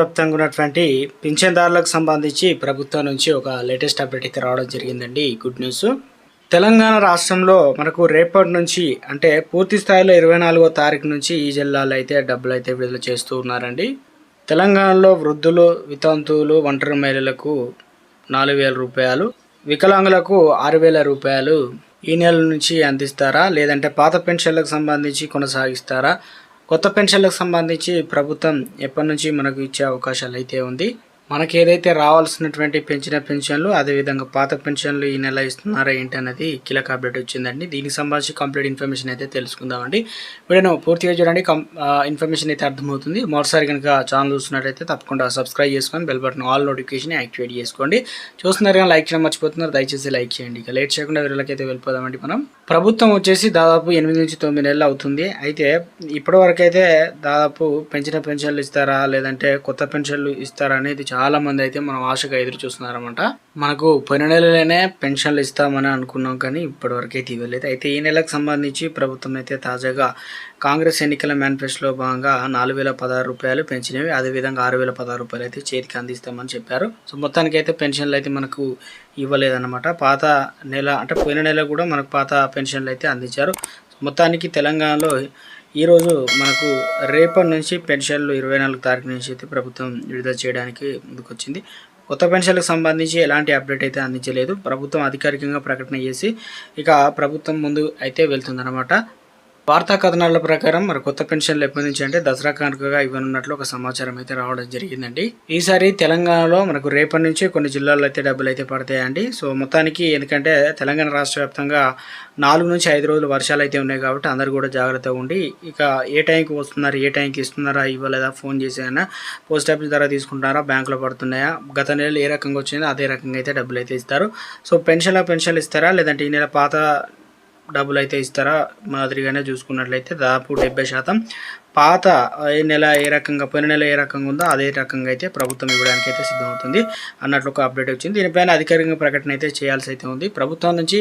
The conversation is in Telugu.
వ్యాప్తంగా ఉన్నటువంటి పింఛన్దారులకు సంబంధించి ప్రభుత్వం నుంచి ఒక లేటెస్ట్ అప్డేట్ అయితే రావడం జరిగిందండి. Good news. తెలంగాణ రాష్ట్రంలో మనకు రేపటి నుంచి అంటే పూర్తి స్థాయిలో ఇరవై నాలుగో తారీఖు నుంచి ఈ జిల్లాలో అయితే డబ్బులు అయితే విడుదల చేస్తూ ఉన్నారండి. తెలంగాణలో వృద్ధులు వితంతువులు ఒంటరి మహిళలకు నాలుగు వేల రూపాయలు వికలాంగులకు ఆరు వేల రూపాయలు ఈ నెల నుంచి అందిస్తారా? లేదంటే పాత పెన్షన్లకు సంబంధించి కొనసాగిస్తారా? కొత్త పెన్షన్లకు సంబంధించి ప్రభుత్వం ఎప్పటి నుంచి మనకు ఇచ్చే అవకాశాలు అయితే ఉంది? మనకి ఏదైతే రావాల్సినటువంటి పెంచిన పెన్షన్లు అదేవిధంగా పాత పెన్షన్లు ఈ నెల ఇస్తున్నారా ఏంటి అనేది కీలక అప్డేట్ వచ్చిందండి. దీనికి సంబంధించి కంప్లీట్ ఇన్ఫర్మేషన్ అయితే తెలుసుకుందామండి. వీడియో పూర్తిగా చూడండి ఇన్ఫర్మేషన్ అయితే అర్థమవుతుంది. మరోసారి కనుక ఛానల్ చూస్తున్నట్టయితే తప్పకుండా సబ్స్క్రైబ్ చేసుకొని bell button all notification activate చేసుకోండి. చూస్తున్నారు కానీ లైక్ చేయడం మర్చిపోతున్నారు దయచేసి లైక్ చేయండి. ఇక లేట్ చేయకుండా వీళ్ళకైతే అయితే వెళ్ళిపోదామండి మనం. ప్రభుత్వం వచ్చేసి దాదాపు ఎనిమిది నుంచి తొమ్మిది నెలలు అవుతుంది. అయితే ఇప్పటివరకు అయితే దాదాపు పెంచిన పెన్షన్లు ఇస్తారా లేదంటే కొత్త పెన్షన్లు ఇస్తారా అనేది చాలా మంది అయితే మనం ఆశగా ఎదురు చూస్తున్నారన్నమాట. మనకు పోయిన నెలలోనే పెన్షన్లు ఇస్తామని అనుకున్నాం కానీ ఇప్పటివరకు అయితే ఇవ్వలేదు. అయితే ఈ నెలకు సంబంధించి ప్రభుత్వం అయితే తాజాగా కాంగ్రెస్ ఎన్నికల మేనిఫెస్టోలో భాగంగా నాలుగు వేల పదహారు రూపాయలు పెంచినవి. అదేవిధంగా ఆరు వేల పదహారు రూపాయలు అయితే చేతికి అందిస్తామని చెప్పారు. సో మొత్తానికి అయితే పెన్షన్లు అయితే మనకు ఇవ్వలేదన్నమాట. పాత నెల అంటే పోయిన నెల కూడా మనకు పాత పెన్షన్లు అయితే అందించారు. మొత్తానికి తెలంగాణలో ఈరోజు మనకు రేపటి నుంచి పెన్షన్లు ఇరవై నాలుగు తారీఖు నుంచి అయితే ప్రభుత్వం విడుదల చేయడానికి ముందుకొచ్చింది. కొత్త పెన్షన్లకు సంబంధించి ఎలాంటి అప్డేట్ అయితే అందించలేదు. ప్రభుత్వం అధికారికంగా ప్రకటన చేసి ఇక ప్రభుత్వం ముందు అయితే వెళ్తుందన్నమాట. వార్తా కథనాల ప్రకారం మరి కొత్త పెన్షన్లు ఎప్పటి నుంచి అంటే దసరా కానుకగా ఇవ్వనున్నట్లు ఒక సమాచారం అయితే రావడం జరిగిందండి. ఈసారి తెలంగాణలో మనకు రేపటి నుంచి కొన్ని జిల్లాల్లో అయితే డబ్బులు అయితే పడతాయండి. సో మొత్తానికి ఎందుకంటే తెలంగాణ రాష్ట్ర వ్యాప్తంగా నాలుగు నుంచి ఐదు రోజులు వర్షాలు అయితే ఉన్నాయి కాబట్టి అందరు కూడా జాగ్రత్తగా ఉండి ఇక ఏ టైంకి వస్తున్నారు ఏ టైంకి ఇస్తున్నారా ఇవ్వలేదా ఫోన్ చేసేనా పోస్ట్ ఆఫీస్ ద్వారా తీసుకుంటారా బ్యాంకులో పడుతున్నాయా గత నెలలు ఏ రకంగా వచ్చిందో అదే రకంగా అయితే డబ్బులు అయితే ఇస్తారు. సో పెన్షన్లో పెన్షన్లు ఇస్తారా లేదంటే ఈ నెల పాత డబ్బులు అయితే ఇస్తారా మాదిరిగానే చూసుకున్నట్లయితే దాదాపు డెబ్బై శాతం. పాత ఏ నెల ఏ రకంగా పోయిన నెల ఏ రకంగా ఉందో అదే రకంగా అయితే ప్రభుత్వం ఇవ్వడానికి అయితే సిద్ధమవుతుంది అన్నట్లు ఒక అప్డేట్ వచ్చింది. దీనిపైన అధికారికంగా ప్రకటన అయితే చేయాల్సి అయితే ఉంది. ప్రభుత్వం నుంచి